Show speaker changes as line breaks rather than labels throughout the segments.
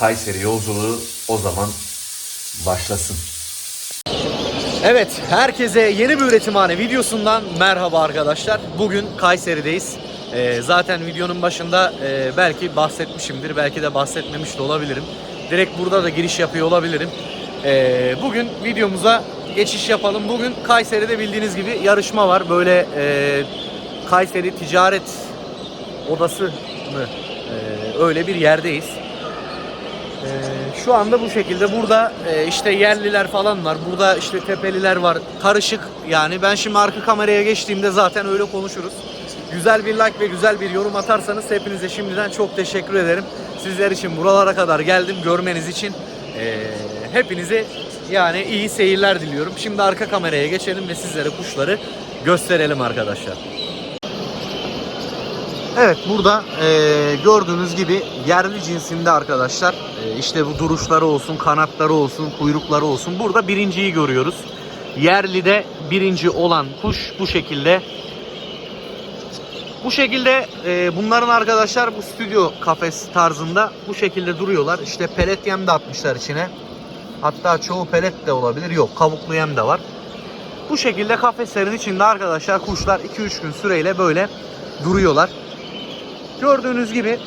Kayseri yolculuğu o zaman başlasın.
Evet, herkese yeni bir üretimhane videosundan merhaba arkadaşlar. Bugün Kayseri'deyiz. Ee, zaten videonun başında e, belki bahsetmişimdir, belki de bahsetmemiş de olabilirim. Direkt burada da giriş yapıyor olabilirim. Ee, bugün videomuza geçiş yapalım. Bugün Kayseri'de bildiğiniz gibi yarışma var. Böyle e, Kayseri Ticaret Odası mı? Ee, öyle bir yerdeyiz. Ee, şu anda bu şekilde burada e, işte yerliler falan var. Burada işte tepeliler var. Karışık yani ben şimdi arka kameraya geçtiğimde zaten öyle konuşuruz. Güzel bir like ve güzel bir yorum atarsanız hepinize şimdiden çok teşekkür ederim. Sizler için buralara kadar geldim görmeniz için. Ee, hepinize yani iyi seyirler diliyorum. Şimdi arka kameraya geçelim ve sizlere kuşları gösterelim arkadaşlar. Evet burada e, gördüğünüz gibi yerli cinsinde arkadaşlar e, işte bu duruşları olsun, kanatları olsun, kuyrukları olsun burada birinciyi görüyoruz. Yerlide birinci olan kuş bu şekilde. Bu şekilde e, bunların arkadaşlar bu stüdyo kafes tarzında bu şekilde duruyorlar. İşte pelet yem de atmışlar içine. Hatta çoğu pelet de olabilir. Yok kabuklu yem de var. Bu şekilde kafeslerin içinde arkadaşlar kuşlar 2-3 gün süreyle böyle duruyorlar. Gördüğünüz gibi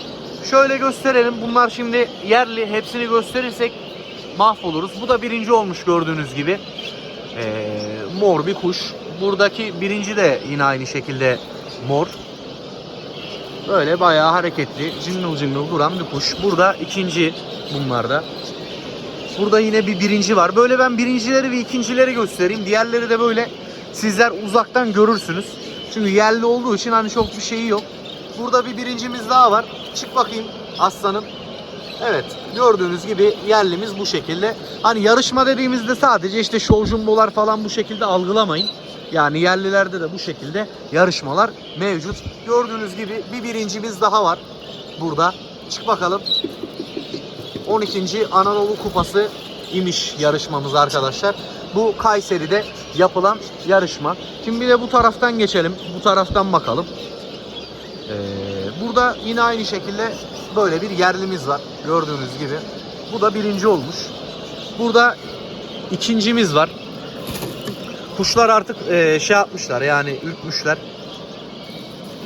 şöyle gösterelim. Bunlar şimdi yerli. Hepsini gösterirsek mahvoluruz. Bu da birinci olmuş gördüğünüz gibi. Ee, mor bir kuş. Buradaki birinci de yine aynı şekilde mor. Böyle bayağı hareketli, cıngıl cıngıl duran bir kuş. Burada ikinci bunlarda. Burada yine bir birinci var. Böyle ben birincileri ve ikincileri göstereyim. Diğerleri de böyle sizler uzaktan görürsünüz. Çünkü yerli olduğu için hani çok bir şeyi yok. Burada bir birincimiz daha var. Çık bakayım aslanım. Evet gördüğünüz gibi yerlimiz bu şekilde. Hani yarışma dediğimizde sadece işte show jumbolar falan bu şekilde algılamayın. Yani yerlilerde de bu şekilde yarışmalar mevcut. Gördüğünüz gibi bir birincimiz daha var burada. Çık bakalım. 12. Anadolu Kupası imiş yarışmamız arkadaşlar. Bu Kayseri'de yapılan yarışma. Şimdi bir de bu taraftan geçelim. Bu taraftan bakalım. Ee, burada yine aynı şekilde böyle bir yerlimiz var. Gördüğünüz gibi. Bu da birinci olmuş. Burada ikincimiz var. Kuşlar artık e, şey yapmışlar yani ürkmüşler.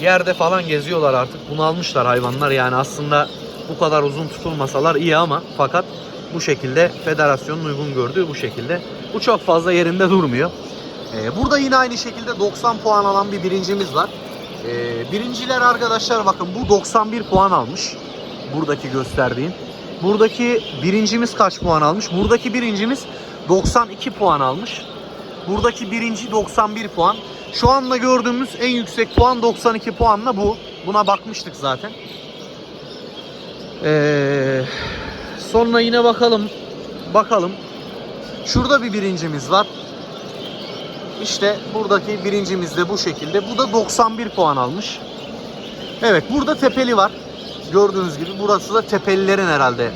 Yerde falan geziyorlar artık. Bunalmışlar hayvanlar yani aslında bu kadar uzun tutulmasalar iyi ama fakat bu şekilde federasyonun uygun gördüğü bu şekilde. Bu çok fazla yerinde durmuyor. Ee, burada yine aynı şekilde 90 puan alan bir birincimiz var. Ee, birinciler arkadaşlar bakın bu 91 puan almış. Buradaki gösterdiğin. Buradaki birincimiz kaç puan almış? Buradaki birincimiz 92 puan almış. Buradaki birinci 91 puan. Şu anda gördüğümüz en yüksek puan 92 puanla bu. Buna bakmıştık zaten. Ee, sonra yine bakalım. Bakalım. Şurada bir birincimiz var. İşte buradaki birincimiz de bu şekilde. Bu da 91 puan almış. Evet burada tepeli var. Gördüğünüz gibi burası da tepelilerin herhalde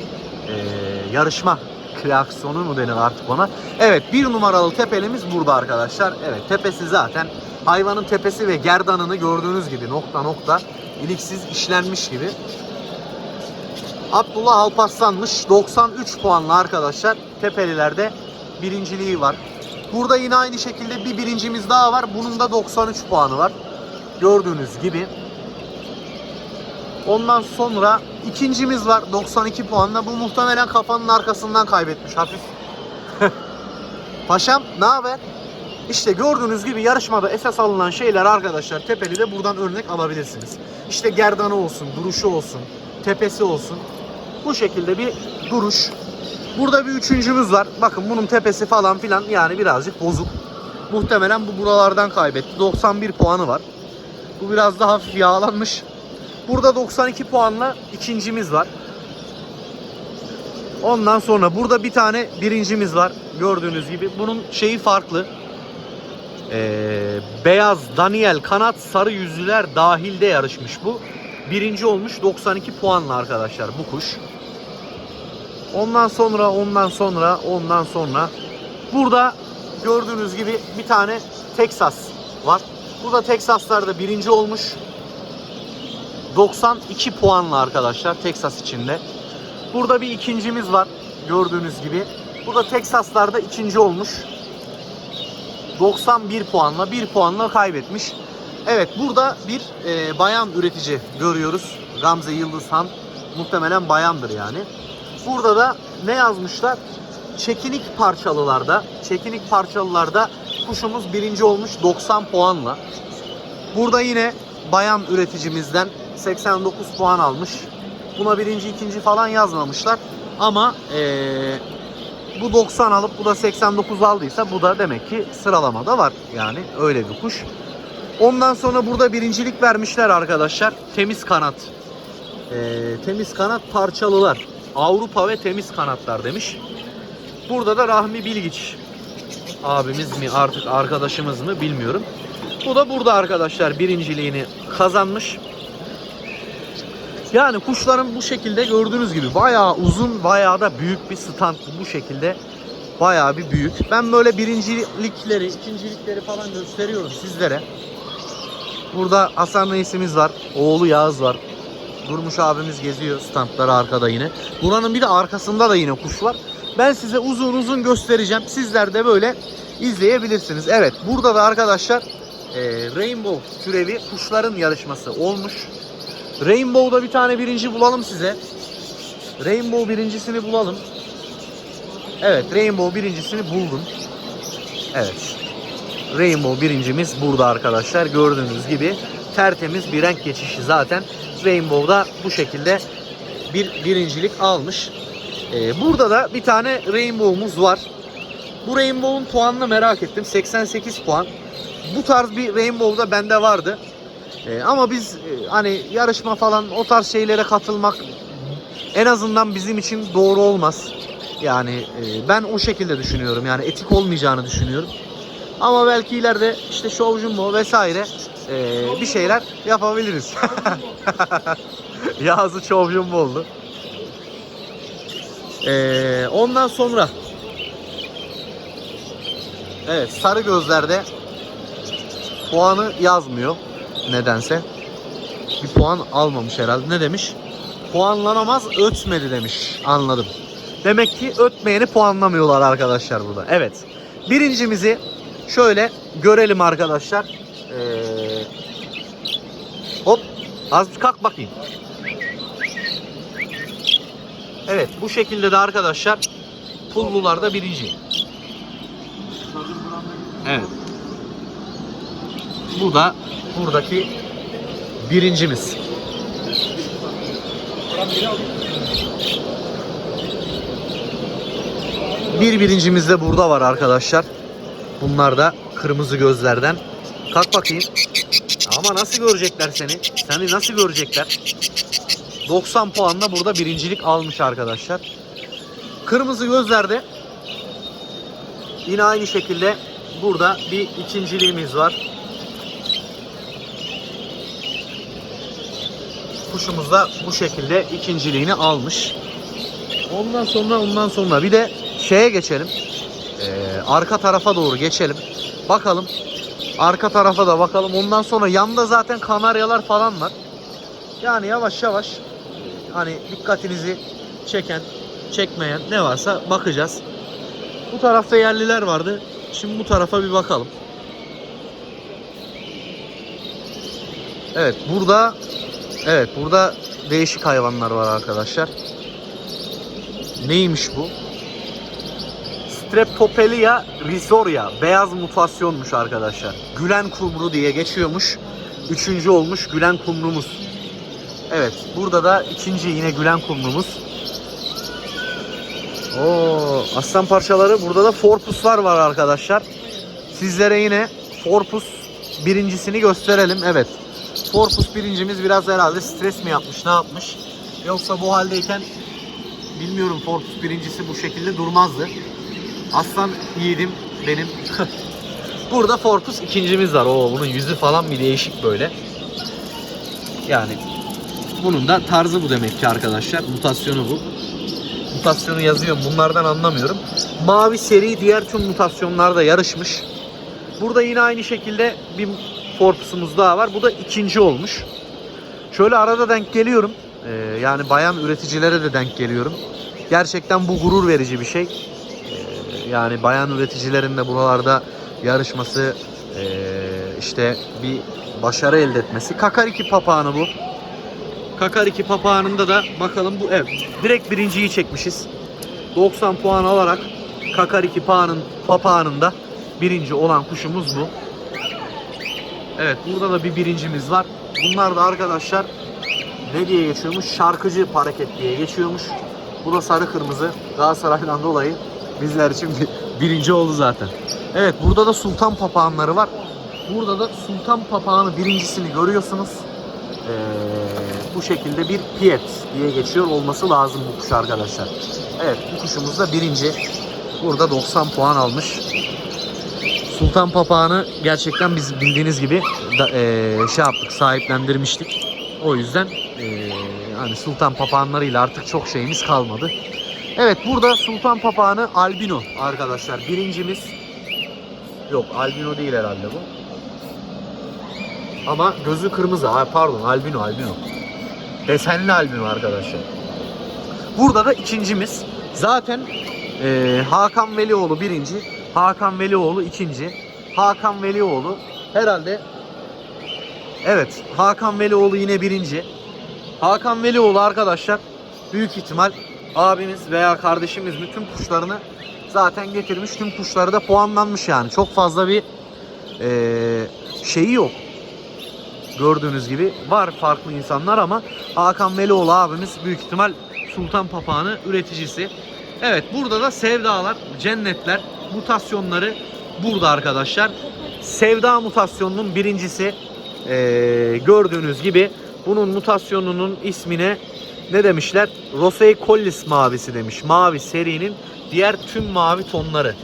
ee, yarışma kreasyonu mu denir artık ona. Evet bir numaralı tepelimiz burada arkadaşlar. Evet tepesi zaten hayvanın tepesi ve gerdanını gördüğünüz gibi nokta nokta iliksiz işlenmiş gibi. Abdullah Alparslan'mış. 93 puanlı arkadaşlar. Tepelilerde birinciliği var. Burada yine aynı şekilde bir birincimiz daha var. Bunun da 93 puanı var. Gördüğünüz gibi. Ondan sonra ikincimiz var 92 puanla. Bu muhtemelen kafanın arkasından kaybetmiş hafif. Paşam ne haber? İşte gördüğünüz gibi yarışmada esas alınan şeyler arkadaşlar tepeli de buradan örnek alabilirsiniz. İşte gerdanı olsun, duruşu olsun, tepesi olsun. Bu şekilde bir duruş. Burada bir üçüncümüz var. Bakın bunun tepesi falan filan yani birazcık bozuk. Muhtemelen bu buralardan kaybetti. 91 puanı var. Bu biraz daha hafif yağlanmış. Burada 92 puanla ikincimiz var. Ondan sonra burada bir tane birincimiz var. Gördüğünüz gibi. Bunun şeyi farklı. Ee, beyaz Daniel kanat sarı yüzlüler dahilde yarışmış bu. Birinci olmuş 92 puanla arkadaşlar bu kuş. Ondan sonra ondan sonra ondan sonra burada gördüğünüz gibi bir tane Texas var. Bu da Texas'larda birinci olmuş. 92 puanla arkadaşlar Texas içinde. Burada bir ikincimiz var. Gördüğünüz gibi. Bu da Teksaslarda ikinci olmuş. 91 puanla 1 puanla kaybetmiş. Evet burada bir e, bayan üretici görüyoruz. Gamze Yıldızhan muhtemelen bayandır yani. Burada da ne yazmışlar? Çekinik parçalılarda, çekinik parçalılarda kuşumuz birinci olmuş 90 puanla. Burada yine bayan üreticimizden 89 puan almış. Buna birinci, ikinci falan yazmamışlar. Ama eee, bu 90 alıp bu da 89 aldıysa bu da demek ki sıralamada var. Yani öyle bir kuş. Ondan sonra burada birincilik vermişler arkadaşlar. Temiz kanat. Eee, temiz kanat parçalılar. Avrupa ve temiz kanatlar demiş. Burada da Rahmi Bilgiç abimiz mi artık arkadaşımız mı bilmiyorum. Bu da burada arkadaşlar birinciliğini kazanmış. Yani kuşların bu şekilde gördüğünüz gibi bayağı uzun, bayağı da büyük bir stand bu şekilde. Bayağı bir büyük. Ben böyle birincilikleri, ikincilikleri falan gösteriyorum sizlere. Burada Hasan Reisimiz var. Oğlu Yağız var. Durmuş abimiz geziyor standları arkada yine. Buranın bir de arkasında da yine kuş var. Ben size uzun uzun göstereceğim. Sizler de böyle izleyebilirsiniz. Evet burada da arkadaşlar e, Rainbow türevi kuşların yarışması olmuş. Rainbow'da bir tane birinci bulalım size. Rainbow birincisini bulalım. Evet Rainbow birincisini buldum. Evet. Rainbow birincimiz burada arkadaşlar. Gördüğünüz gibi tertemiz bir renk geçişi zaten. Rainbow'da bu şekilde bir birincilik almış. Ee, burada da bir tane Rainbow'umuz var. Bu Rainbow'un puanını merak ettim. 88 puan. Bu tarz bir Rainbow da bende vardı. Ee, ama biz e, hani yarışma falan o tarz şeylere katılmak en azından bizim için doğru olmaz. Yani e, ben o şekilde düşünüyorum. Yani etik olmayacağını düşünüyorum. Ama belki ileride işte Show Jumbo vesaire e, bir şeyler yapabiliriz. Yazı Show Jumbo oldu. E, ondan sonra Evet sarı gözlerde puanı yazmıyor nedense. Bir puan almamış herhalde. Ne demiş? Puanlanamaz ötmedi demiş. Anladım. Demek ki ötmeyeni puanlamıyorlar arkadaşlar burada. Evet. Birincimizi şöyle görelim arkadaşlar. Ee. Az kalk bakayım. Evet bu şekilde de arkadaşlar pullularda birinci. Evet. Bu da buradaki birincimiz. Bir birincimiz de burada var arkadaşlar. Bunlar da kırmızı gözlerden. Kalk bakayım. Ama nasıl görecekler seni? Seni nasıl görecekler? 90 puanla burada birincilik almış arkadaşlar. Kırmızı gözlerde yine aynı şekilde burada bir ikinciliğimiz var. Kuşumuz da bu şekilde ikinciliğini almış. Ondan sonra ondan sonra bir de şeye geçelim. Ee, arka tarafa doğru geçelim. Bakalım. Arka tarafa da bakalım. Ondan sonra yanda zaten kanaryalar falan var. Yani yavaş yavaş hani dikkatinizi çeken, çekmeyen ne varsa bakacağız. Bu tarafta yerliler vardı. Şimdi bu tarafa bir bakalım. Evet burada Evet burada değişik hayvanlar var arkadaşlar. Neymiş bu? Streptopelia rizoria. Beyaz mutasyonmuş arkadaşlar. Gülen kumru diye geçiyormuş. Üçüncü olmuş gülen kumrumuz. Evet burada da ikinci yine gülen kumrumuz. Oo, aslan parçaları. Burada da forpuslar var arkadaşlar. Sizlere yine forpus birincisini gösterelim. Evet. Forpus birincimiz biraz herhalde stres mi yapmış, ne yapmış? Yoksa bu haldeyken bilmiyorum Forpus birincisi bu şekilde durmazdı. Aslan yiğidim benim. Burada Forpus ikincimiz var. Oo, bunun yüzü falan bir değişik böyle. Yani bunun da tarzı bu demek ki arkadaşlar. Mutasyonu bu. Mutasyonu yazıyorum. Bunlardan anlamıyorum. Mavi seri diğer tüm mutasyonlarda yarışmış. Burada yine aynı şekilde bir Forpus'umuz daha var. Bu da ikinci olmuş. Şöyle arada denk geliyorum. Ee, yani bayan üreticilere de denk geliyorum. Gerçekten bu gurur verici bir şey. Yani bayan üreticilerin de buralarda yarışması ee, işte bir başarı elde etmesi. Kakariki papağanı bu. Kakariki papağanında da bakalım bu evet direkt birinciyi çekmişiz. 90 puan alarak Kakariki papağanın papağanında birinci olan kuşumuz bu. Evet burada da bir birincimiz var. Bunlar da arkadaşlar ne diye geçiyormuş? Şarkıcı hareket diye geçiyormuş. Bu da sarı kırmızı Galatasaray'dan dolayı bizler için bir- birinci oldu zaten. Evet burada da sultan papağanları var. Burada da sultan papağanı birincisini görüyorsunuz. Ee, bu şekilde bir piyet diye geçiyor olması lazım bu kuş arkadaşlar. Evet bu kuşumuz da birinci. Burada 90 puan almış. Sultan papağanı gerçekten biz bildiğiniz gibi da, eee, şey yaptık sahiplendirmiştik. O yüzden eee, hani sultan papağanlarıyla artık çok şeyimiz kalmadı. Evet burada sultan papağanı albino arkadaşlar. Birincimiz yok albino değil herhalde bu. Ama gözü kırmızı. Ha, pardon albino albino. Desenli albino arkadaşlar. Burada da ikincimiz. Zaten eee, Hakan Velioğlu birinci. Hakan Velioğlu ikinci. Hakan Velioğlu herhalde Evet Hakan Velioğlu yine birinci. Hakan Velioğlu arkadaşlar büyük ihtimal abimiz veya kardeşimiz mi tüm kuşlarını zaten getirmiş. Tüm kuşları da puanlanmış yani. Çok fazla bir eee, şeyi yok. Gördüğünüz gibi var farklı insanlar ama Hakan Velioğlu abimiz büyük ihtimal Sultan Papağanı üreticisi. Evet burada da sevdalar, cennetler, mutasyonları burada arkadaşlar. Sevda mutasyonunun birincisi eee, gördüğünüz gibi bunun mutasyonunun ismine ne demişler? Rosei Collis mavisi demiş. Mavi serinin diğer tüm mavi tonları.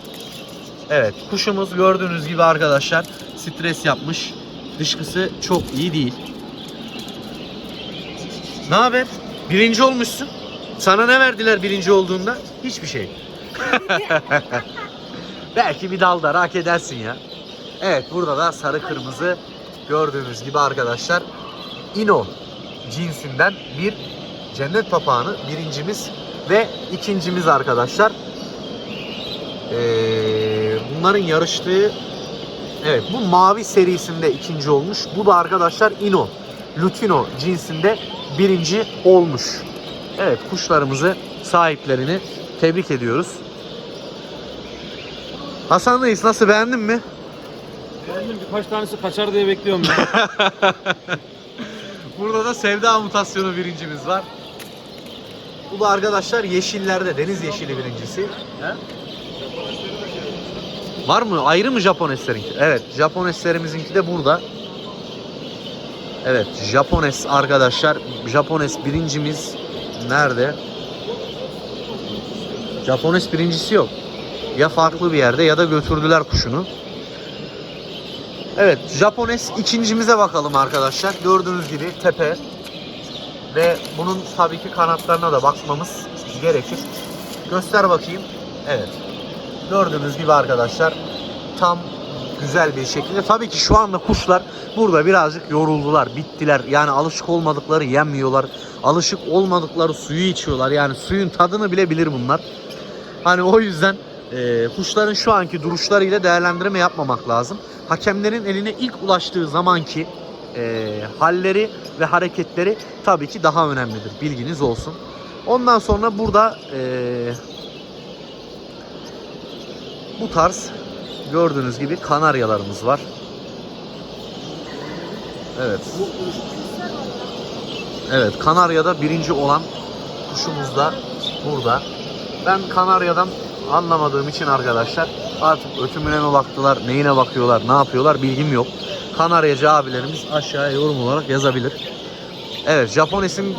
Evet kuşumuz gördüğünüz gibi arkadaşlar stres yapmış. Dışkısı çok iyi değil. Ne haber? Birinci olmuşsun. Sana ne verdiler birinci olduğunda? Hiçbir şey. Belki bir dalda hak edersin ya. Evet burada da sarı kırmızı gördüğünüz gibi arkadaşlar Ino cinsinden bir cennet papağanı birincimiz ve ikincimiz arkadaşlar. Ee, bunların yarıştığı evet bu mavi serisinde ikinci olmuş. Bu da arkadaşlar Ino Lutino cinsinde birinci olmuş. Evet kuşlarımızı sahiplerini tebrik ediyoruz. Hasan Reis nasıl beğendin mi?
Beğendim birkaç tanesi kaçar diye bekliyorum ben.
Burada da sevda mutasyonu birincimiz var. Bu da arkadaşlar yeşillerde deniz yeşili birincisi. Var mı? Ayrı mı Japonesserinki? Evet, Japoneslerimizinki de burada. Evet, Japones arkadaşlar. Japones birincimiz nerede? Japones birincisi yok. Ya farklı bir yerde ya da götürdüler kuşunu. Evet, Japones ikincimize bakalım arkadaşlar. Gördüğünüz gibi tepe ve bunun tabii ki kanatlarına da bakmamız gerekir. Göster bakayım. Evet. Gördüğünüz gibi arkadaşlar tam güzel bir şekilde. Tabii ki şu anda kuşlar burada birazcık yoruldular, bittiler. Yani alışık olmadıkları yemiyorlar. Alışık olmadıkları suyu içiyorlar. Yani suyun tadını bile bilir bunlar. Hani o yüzden e, kuşların şu anki duruşlarıyla değerlendirme yapmamak lazım. Hakemlerin eline ilk ulaştığı zamanki e, halleri ve hareketleri tabii ki daha önemlidir. Bilginiz olsun. Ondan sonra burada e, bu tarz gördüğünüz gibi kanaryalarımız var. Evet. Evet Kanarya'da birinci olan kuşumuz da burada. Ben Kanarya'dan anlamadığım için arkadaşlar artık ötümüne mi baktılar, neyine bakıyorlar, ne yapıyorlar bilgim yok. Kanaryacı abilerimiz aşağıya yorum olarak yazabilir. Evet Japones'in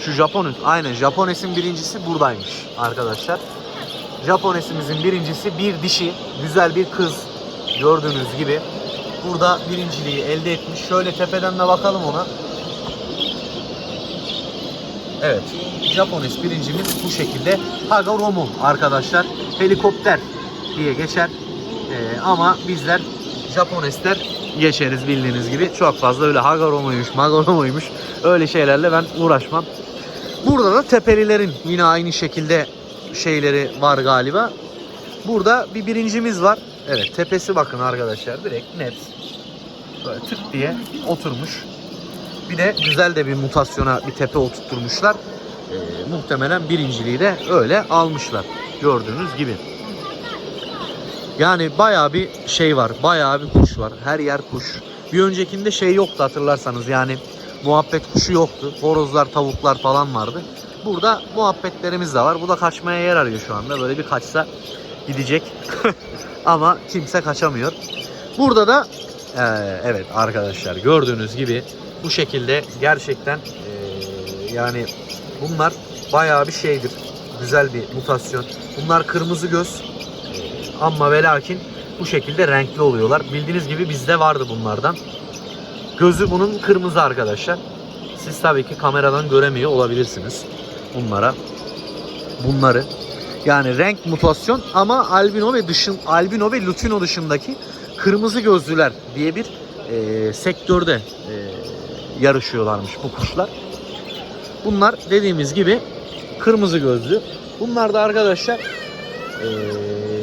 şu Japones aynen Japones'in birincisi buradaymış arkadaşlar. Japones'imizin birincisi bir dişi, güzel bir kız. Gördüğünüz gibi burada birinciliği elde etmiş. Şöyle tepeden de bakalım ona. Evet. Japones birincimiz bu şekilde. Hagoromu arkadaşlar. Helikopter diye geçer. Ee, ama bizler Japonesler geçeriz bildiğiniz gibi. Çok fazla öyle Hagoromo'ymuş, Magoromo'ymuş öyle şeylerle ben uğraşmam. Burada da tepelilerin yine aynı şekilde şeyleri var galiba. Burada bir birincimiz var. Evet tepesi bakın arkadaşlar direkt net. Böyle tık diye oturmuş. Bir de güzel de bir mutasyona bir tepe oturtmuşlar. Ee, muhtemelen birinciliği de öyle almışlar. Gördüğünüz gibi. Yani bayağı bir şey var. Bayağı bir kuş var. Her yer kuş. Bir öncekinde şey yoktu hatırlarsanız yani muhabbet kuşu yoktu. Horozlar, tavuklar falan vardı. Burada muhabbetlerimiz de var. Bu da kaçmaya yer arıyor şu anda. Böyle bir kaçsa gidecek. Ama kimse kaçamıyor. Burada da eee, evet arkadaşlar gördüğünüz gibi bu şekilde gerçekten eee, yani bunlar bayağı bir şeydir. Güzel bir mutasyon. Bunlar kırmızı göz. Ama ve lakin bu şekilde renkli oluyorlar. Bildiğiniz gibi bizde vardı bunlardan. Gözü bunun kırmızı arkadaşlar. Siz tabii ki kameradan göremiyor olabilirsiniz bunlara. Bunları. Yani renk mutasyon ama albino ve dışın albino ve lutino dışındaki kırmızı gözlüler diye bir e, sektörde e, yarışıyorlarmış bu kuşlar. Bunlar dediğimiz gibi kırmızı gözlü. Bunlar da arkadaşlar e,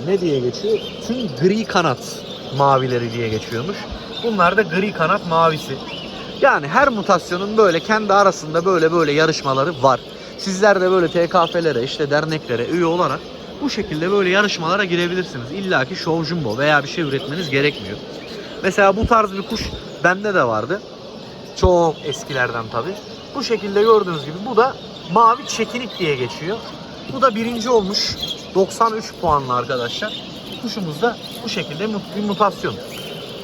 ne diye geçiyor? Tüm gri kanat mavileri diye geçiyormuş. Bunlar da gri kanat mavisi. Yani her mutasyonun böyle kendi arasında böyle böyle yarışmaları var. Sizler de böyle TKF'lere işte derneklere üye olarak bu şekilde böyle yarışmalara girebilirsiniz. İlla ki show jumbo veya bir şey üretmeniz gerekmiyor. Mesela bu tarz bir kuş bende de vardı. Çok eskilerden tabi. Bu şekilde gördüğünüz gibi bu da mavi çekinik diye geçiyor. Bu da birinci olmuş. 93 puanlı arkadaşlar. Kuşumuz da bu şekilde bir mutasyon.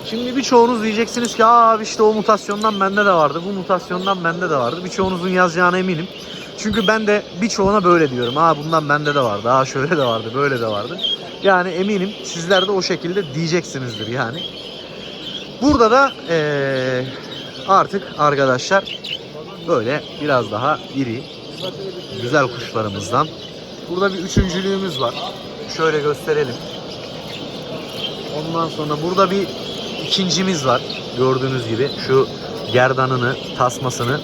Şimdi birçoğunuz diyeceksiniz ki abi işte o mutasyondan bende de vardı. Bu mutasyondan bende de vardı. Birçoğunuzun yazacağına eminim. Çünkü ben de birçoğuna böyle diyorum. Aa bundan bende de vardı. Aa şöyle de vardı. Böyle de vardı. Yani eminim sizler de o şekilde diyeceksinizdir yani. Burada da eee, artık arkadaşlar böyle biraz daha iri güzel kuşlarımızdan. Burada bir üçüncülüğümüz var. Şöyle gösterelim. Ondan sonra burada bir ikincimiz var. Gördüğünüz gibi şu gerdanını, tasmasını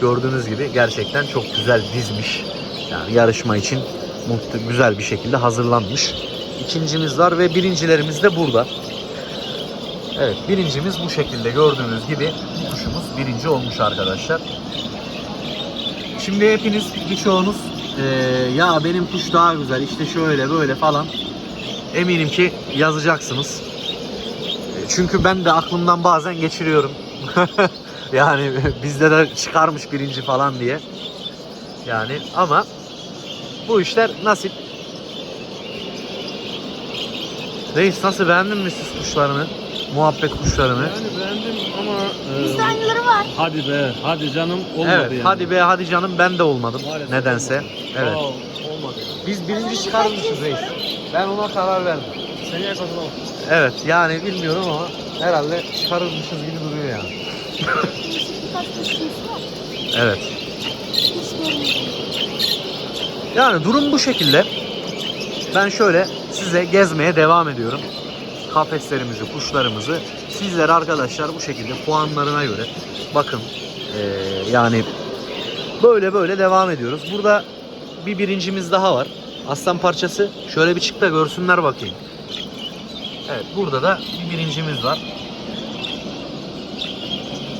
gördüğünüz gibi gerçekten çok güzel dizmiş. Yani yarışma için güzel bir şekilde hazırlanmış. İkincimiz var ve birincilerimiz de burada. Evet birincimiz bu şekilde gördüğünüz gibi kuşumuz birinci olmuş arkadaşlar. Şimdi hepiniz birçoğunuz eee, ya benim kuş daha güzel işte şöyle böyle falan eminim ki yazacaksınız. E, Çünkü ben de aklımdan bazen geçiriyorum. yani bizde de çıkarmış birinci falan diye. Yani ama bu işler nasip. Reis nasıl beğendin mi siz kuşlarını? Muhabbet kuşlarını.
Yani beğendim ama e,
Bizde aynıları var.
hadi be hadi canım olmadı
Evet,
yani.
hadi be hadi canım ben de olmadım
Maalesef
nedense.
olmadı.
Evet.
Aa, olmadı.
Biz birinci çıkarmışız reis. Ben ona karar verdim.
Seneye kazanalım.
Evet yani bilmiyorum ama herhalde çıkarırmışız gibi duruyor yani. Evet. Yani durum bu şekilde. Ben şöyle size gezmeye devam ediyorum. Kafeslerimizi, kuşlarımızı. Sizler arkadaşlar bu şekilde puanlarına göre bakın eee, yani böyle böyle devam ediyoruz. Burada bir birincimiz daha var. Aslan parçası. Şöyle bir çık da görsünler bakayım. Evet burada da bir birincimiz var.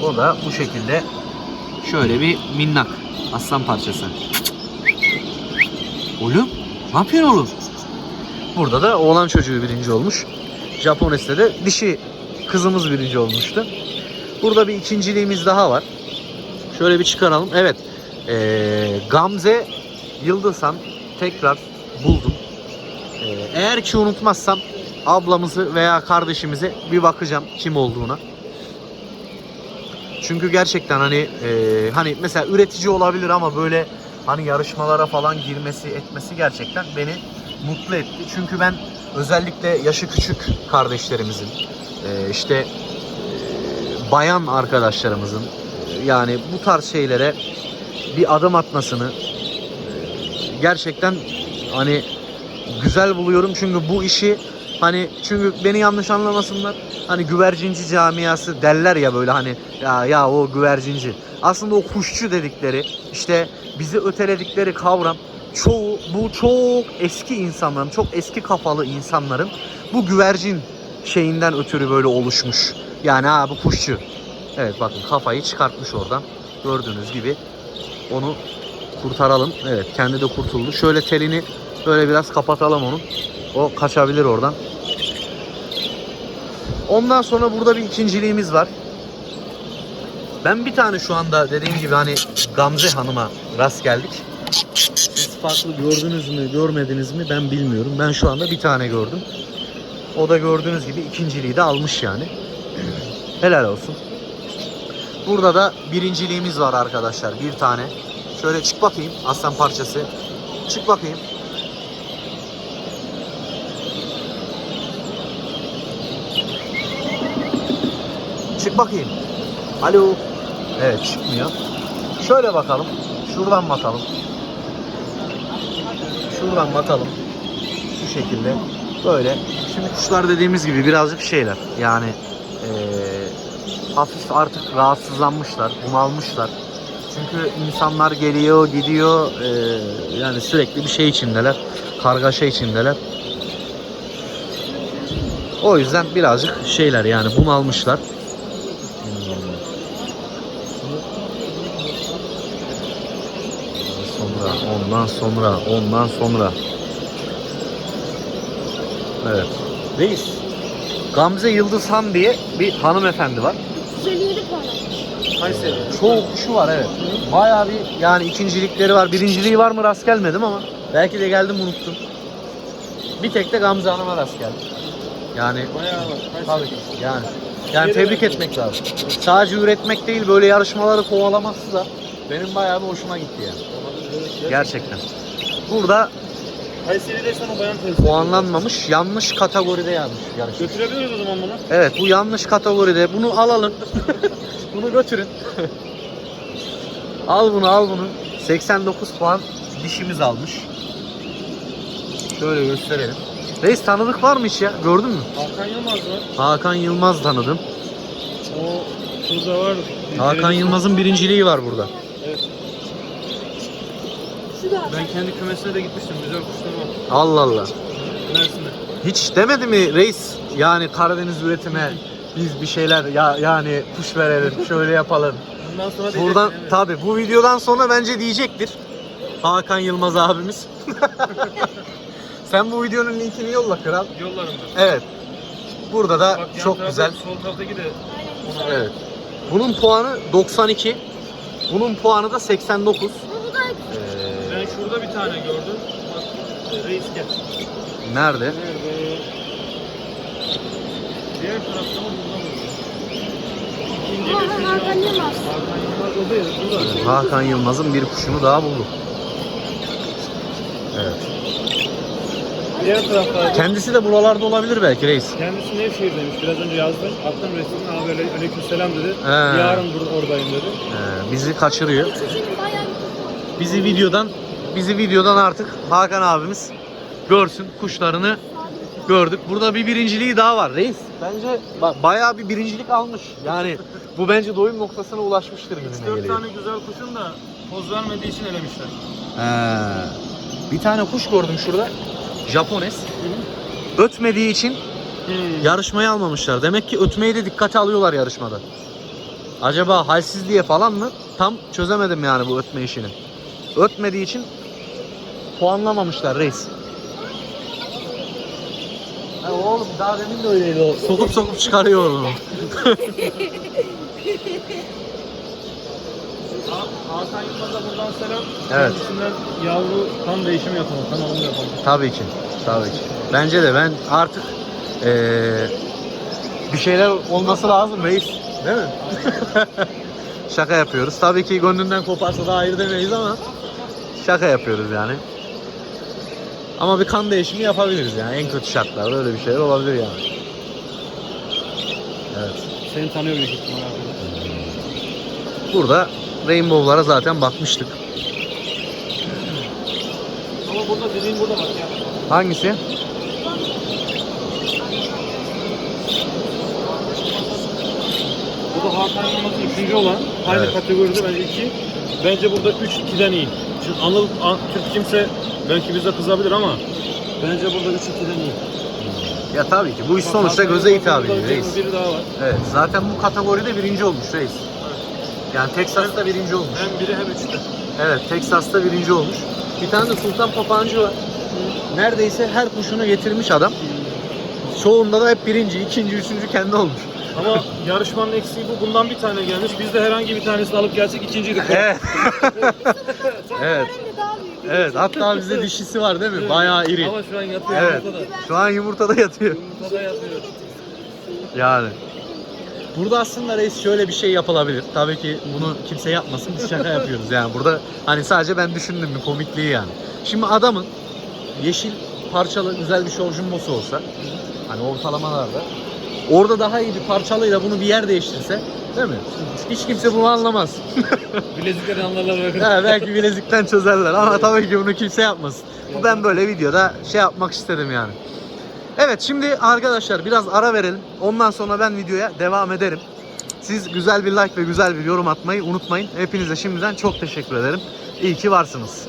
O da bu şekilde şöyle bir minnak aslan parçası. Oğlum ne yapıyorsun oğlum? Burada da oğlan çocuğu birinci olmuş. Japones'te de dişi kızımız birinci olmuştu. Burada bir ikinciliğimiz daha var. Şöyle bir çıkaralım. Evet. Ee, Gamze Yıldızhan tekrar buldum. Ee, eğer ki unutmazsam ablamızı veya kardeşimize bir bakacağım kim olduğuna. Çünkü gerçekten hani e, hani mesela üretici olabilir ama böyle hani yarışmalara falan girmesi etmesi gerçekten beni mutlu etti. Çünkü ben özellikle yaşı küçük kardeşlerimizin e, işte e, bayan arkadaşlarımızın e, yani bu tarz şeylere bir adım atmasını gerçekten hani güzel buluyorum çünkü bu işi Hani çünkü beni yanlış anlamasınlar. Hani güvercinci camiası derler ya böyle hani ya ya o güvercinci. Aslında o kuşçu dedikleri işte bizi öteledikleri kavram çoğu bu çok eski insanların çok eski kafalı insanların bu güvercin şeyinden ötürü böyle oluşmuş. Yani ha bu kuşçu. Evet bakın kafayı çıkartmış oradan. Gördüğünüz gibi onu kurtaralım. Evet kendi de kurtuldu. Şöyle telini böyle biraz kapatalım onun. O kaçabilir oradan. Ondan sonra burada bir ikinciliğimiz var. Ben bir tane şu anda dediğim gibi hani Gamze Hanım'a rast geldik. Farklı gördünüz mü görmediniz mi ben bilmiyorum. Ben şu anda bir tane gördüm. O da gördüğünüz gibi ikinciliği de almış yani. Helal olsun. Burada da birinciliğimiz var arkadaşlar. Bir tane. Şöyle çık bakayım aslan parçası. Çık bakayım. Çık bakayım. Alo. Evet çıkmıyor. Şöyle bakalım. Şuradan bakalım. Şuradan bakalım. Şu şekilde. Böyle. Şimdi kuşlar dediğimiz gibi birazcık şeyler. Yani eee, hafif artık rahatsızlanmışlar, bunalmışlar. Çünkü insanlar geliyor, gidiyor. eee, yani sürekli bir şey içindeler. Kargaşa içindeler. O yüzden birazcık şeyler yani bunalmışlar. Sonra, ondan sonra, ondan sonra. Evet. Reis. Gamze Yıldızhan diye bir hanımefendi var.
157 puan.
Kayseri.
Çoğu kuşu var evet. Bayağı bir yani ikincilikleri var. Birinciliği var mı rast gelmedim ama belki de geldim unuttum. Bir tek de Gamze Hanım'a rast geldim. Yani
Bayağı var.
Tabii ki yani. Yani tebrik etmek lazım. Sadece üretmek değil böyle yarışmaları kovalaması da benim bayağı bir hoşuma gitti yani. Gerçekten. Burada
Kayseri'deysen o bayan temsil.
puanlanmamış yanlış kategoride yanlış yarış.
Götürebiliriz o zaman bunu.
Evet bu yanlış kategoride. Bunu alalım. bunu götürün. al bunu al bunu. 89 puan dişimiz almış. Şöyle gösterelim. Reis tanıdık var mı hiç ya? Gördün mü?
Hakan Yılmaz var.
Hakan Yılmaz tanıdım.
O şurada var.
Hakan Yılmaz'ın birinciliği var burada.
Da.
Ben kendi kümesine de gitmiştim. Güzel kuşlar var.
Allah Allah.
Mersin'de.
Hiç demedi mi reis yani Karadeniz üretime biz bir şeyler ya yani kuş verelim şöyle yapalım.
Bundan sonra diyecek,
Buradan
evet.
tabi bu videodan sonra bence diyecektir. Hakan Yılmaz abimiz. Sen bu videonun linkini yolla kral.
Yollarım ben.
Evet. Burada da
Bak, yan
çok
tarafta,
güzel.
Sol taraftaki de ona
Evet. Bunun puanı 92. Bunun puanı da 89.
Bu bu da
Ee,
şurada bir tane gördüm. Bak, reis gel.
nerede?
Nerede? Diğer tarafta mı burada mı? İkinci üçüncü.
Hakan Yılmaz.
Hakan Yılmaz o değil. Burada.
Hakan Yılmaz'ın bir kuşunu daha bulduk. Evet.
Diğer taraftaydı.
Kendisi de buralarda olabilir belki reis.
Kendisi Nevşehir'deymiş. Biraz önce yazdı. Attım resmini. Abi öyle aleykümselam dedi.
He.
Yarın burada oradayım dedi.
Ee, bizi kaçırıyor. Bizi videodan bizi videodan artık Hakan abimiz görsün kuşlarını gördük. Burada bir birinciliği daha var reis. Bence ba- bayağı bir birincilik almış. Yani bu bence doyum noktasına ulaşmıştır gibime
4
geliyor.
tane güzel kuşun da poz vermediği için elemişler.
He. Bir tane kuş gördüm şurada. Japones. Ötmediği için yarışmaya almamışlar. Demek ki ötmeyi de dikkate alıyorlar yarışmada. Acaba halsiz diye falan mı? Tam çözemedim yani bu ötme işini. Ötmediği için puanlamamışlar reis. Ha oğlum daha demin de öyleydi o. Sokup sokup çıkarıyor onu.
Ha- Hakan Yılmaz'a buradan selam.
Evet.
Kendisinden yavru kan değişimi yapalım. Kan alımı yapalım.
Tabii ki. Tabii ki. Bence de ben artık eee, bir şeyler olması lazım reis. Değil mi? şaka yapıyoruz. Tabii ki gönlünden koparsa da hayır demeyiz ama şaka yapıyoruz yani. Ama bir kan değişimi yapabiliriz yani en kötü şartlarda öyle bir şeyler olabilir yani. Evet.
Seni tanıyor büyük ihtimalle.
Burada Rainbow'lara zaten bakmıştık.
Ama burada dediğin burada bak ya.
Hangisi?
Bu da Hakan Yılmaz'ın üçüncü olan. Aynı
Evet.
kategoride bence iki. Bence burada üç ikiden iyi. Çünkü Anıl An- Türk kimse belki bize kızabilir ama bence burada 3 2'den iyi.
Ya tabii ki bu iş sonuçta göze hitap ediyor reis.
Biri daha var.
Evet zaten bu kategoride birinci olmuş reis. Yani Texas'ta birinci olmuş.
Hem biri hem üçte.
Evet Texas'ta birinci olmuş. Bir tane de Sultan Papancı var. Neredeyse her kuşunu getirmiş adam. Çoğunda da hep birinci, ikinci, üçüncü kendi olmuş.
Ama yarışmanın eksiği bu. Bundan bir tane gelmiş. Biz de herhangi bir tanesini alıp gelsek ikinciydik.
Evet. Evet. Evet hatta bizde dişisi var değil mi? Bayağı iri.
Ama şu an yatıyor
Evet.
yumurtada.
Şu an yumurtada yatıyor.
Yumurtada yatıyor.
Yani. Burada aslında reis şöyle bir şey yapılabilir. Tabii ki bunu kimse yapmasın. Biz şaka yapıyoruz yani. Burada hani sadece ben düşündüm bir komikliği yani. Şimdi adamın yeşil parçalı güzel bir şov jumbosu olsa hani ortalamalarda orada daha iyi bir parçalıyla bunu bir yer değiştirse değil mi? Hiç kimse bunu anlamaz.
Bilezikleri anlarlar belki.
Ha, belki bilezikten çözerler ama tabii ki bunu kimse yapmasın. Bu ben böyle videoda şey yapmak istedim yani. Evet şimdi arkadaşlar biraz ara verelim. Ondan sonra ben videoya devam ederim. Siz güzel bir like ve güzel bir yorum atmayı unutmayın. Hepinize şimdiden çok teşekkür ederim. İyi ki varsınız.